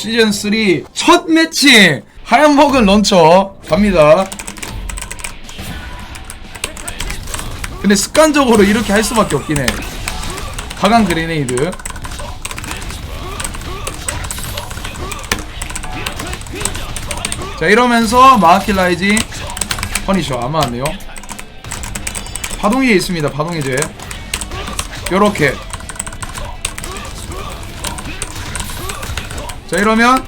시즌 3 첫 매칭 하얀 먹은 런처 갑니다. 근데 습관적으로 이렇게 할 수밖에 없긴 해. 가강 그레네이드. 자 이러면서 마키라이징 퍼니셔 안 맞네요. 파동이 있습니다. 파동이제. 요렇게. 자 이러면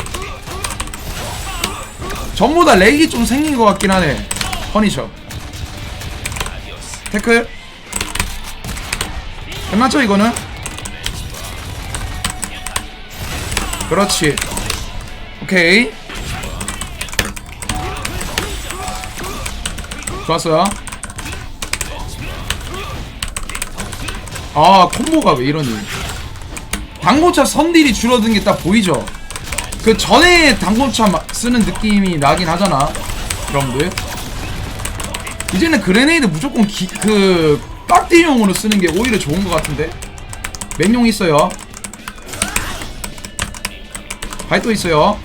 전부 다 렉이 좀 생긴 것 같긴 하네. 퍼니셔. 태클. 끝났죠 이거는? 그렇지. 오케이. 좋았어요. 아 콤보가 왜 이러니? 당고차 선딜이 줄어든 게 딱 보이죠? 그 전에 당고차 마- 쓰는 느낌이 나긴 하잖아. 여러분들. 이제는 그레네이드 무조건 기, 그 빡디용으로 쓰는 게 오히려 좋은 것 같은데. 맨용 있어요. 발도 있어요.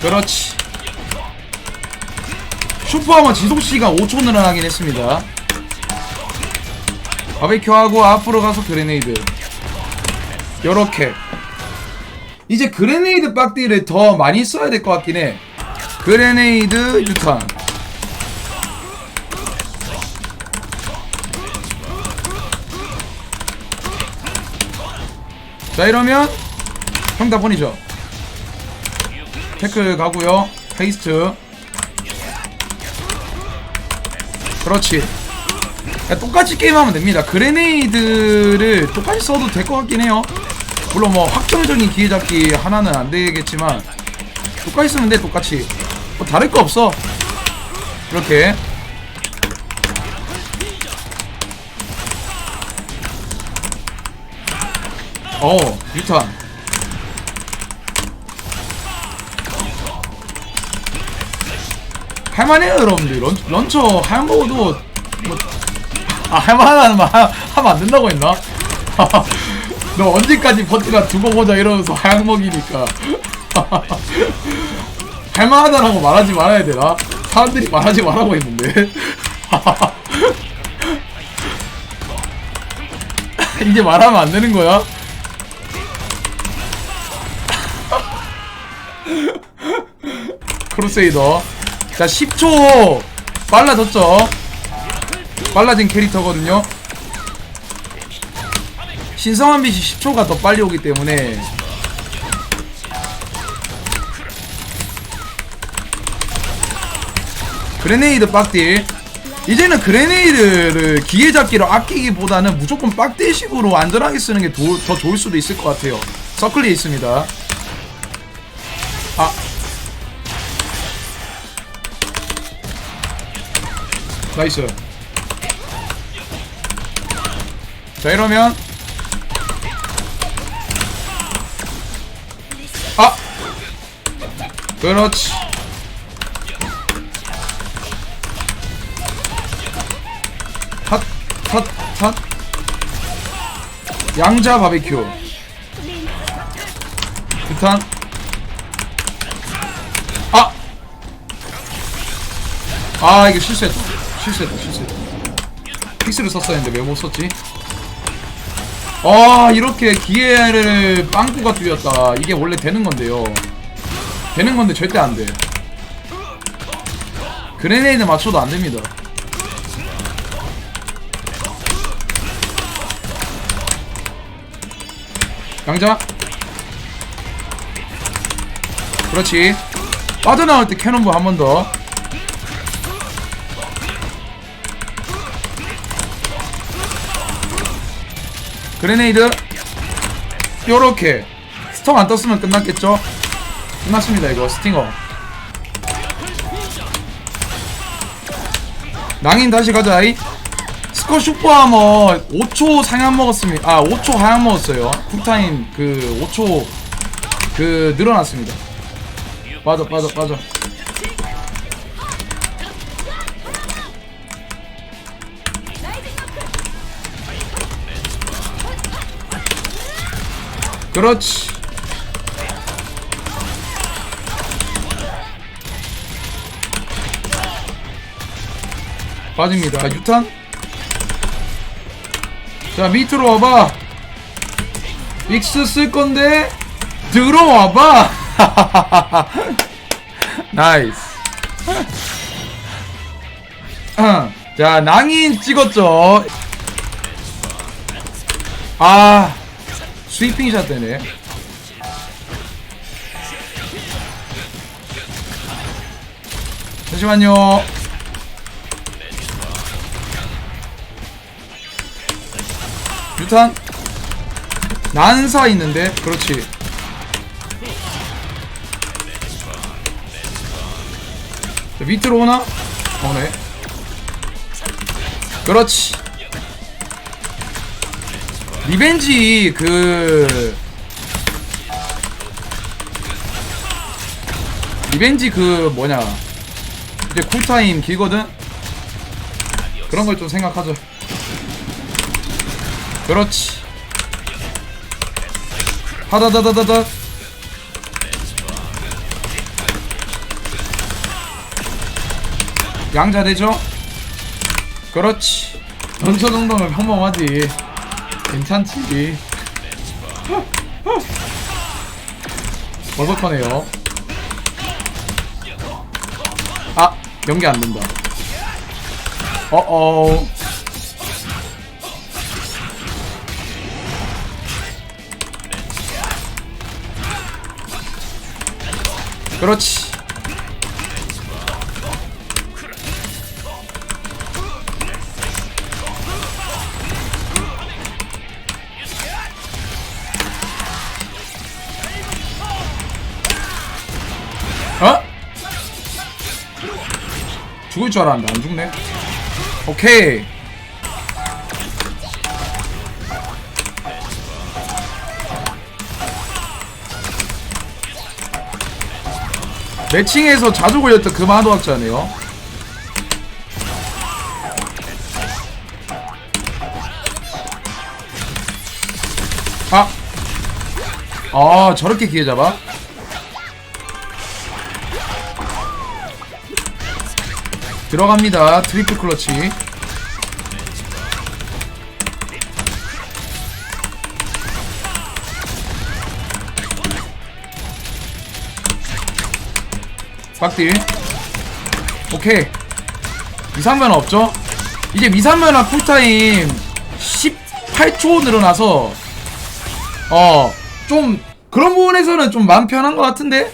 그렇지. 슈퍼하머 지속시간 5초 늘어나긴 했습니다. 바베큐하고 앞으로 가서 그레네이드. 요렇게. 이제 그레네이드 빡디를 더 많이 써야 될 것 같긴 해. 그레네이드 유탄. 자 이러면 평타폰이죠. 태클 가고요. 페이스트. 그렇지. 야, 똑같이 게임하면 됩니다. 그레네이드를 똑같이 써도 될 것 같긴 해요. 물론 뭐 확정적인 기회잡기 하나는 안 되겠지만 똑같이 쓰면 돼 똑같이. 뭐 다를 거 없어. 이렇게. 어, 유탄. 할만해요 여러분들 런, 런처 하얀 거도 뭐, 아 할만하다는 말 하- 하면 안 된다고 했나? 너 언제까지 버티가 두고 보자 이러면서 하얀 먹이니까 할만하다라고 말하지 말아야 되나? 사람들이 말하지 말라고 했는데 이제 말하면 안 되는 거야? 크루세이더 자 10초 빨라졌죠 빨라진 캐릭터거든요. 신성한 빛이 10초가 더 빨리 오기 때문에. 그레네이드 빡딜. 이제는 그레네이드를 기계잡기로 아끼기보다는 무조건 빡딜식으로 안전하게 쓰는 게 더 좋을 수도 있을 것 같아요. 서클리에 있습니다. 아. 나이스 자 이러면. 아! 그렇지. 핫 핫 핫. 양자 바베큐. 부탄. 아! 아 이게 실수했다. 실수했다 실수했다. 픽스를 썼어야 했는데 왜 못 썼지? 아 이렇게 기회를 빵꾸가 뚫렸다. 이게 원래 되는 건데요. 되는 건데 절대 안돼. 그레네이드 맞춰도 안됩니다. 양자. 그렇지. 빠져나올 때 캐논부 한 번더 그레네이드. 요렇게. 스톰 안 떴으면 끝났겠죠? 끝났습니다 이거. 스팅어. 낭인 다시 가자 이. 스코 슈퍼하머. 5초 상향 먹었습니다. 아 5초 하향 먹었어요. 쿨타임 그 5초 그 늘어났습니다. 빠져 빠져 빠져 그렇지. 빠집니다. 유탄. 자 밑으로 와봐. 믹스 쓸 건데 들어와봐. 나이스. 자 낭인 찍었죠. 아 스위핑 샷 되네. 잠시만요. 유탄. 난사 있는데? 그렇지. 자, 밑으로 오나? 오네. 그렇지 리벤지 그 리벤지 그 뭐냐. 이제 쿨타임 길거든? 그런 걸 좀 생각하죠 그렇지. 하다다다다다. 양자 되죠? 그렇지. 전초 정도면 평범하지 괜찮지. 버섯하네요. 아 연기 안 된다. 어어. 그렇지 죽을 줄 알았는데 안 죽네 오케이 매칭에서 자주 걸렸던 그 만호학자네요 아! 아 저렇게 기회 잡아? 들어갑니다. 트리플 클러치. 빡딜. 오케이. 미상면 없죠? 이제 미상면화 쿨타임 18초 늘어나서 어 좀 그런 부분에서는 좀 마음 편한 것 같은데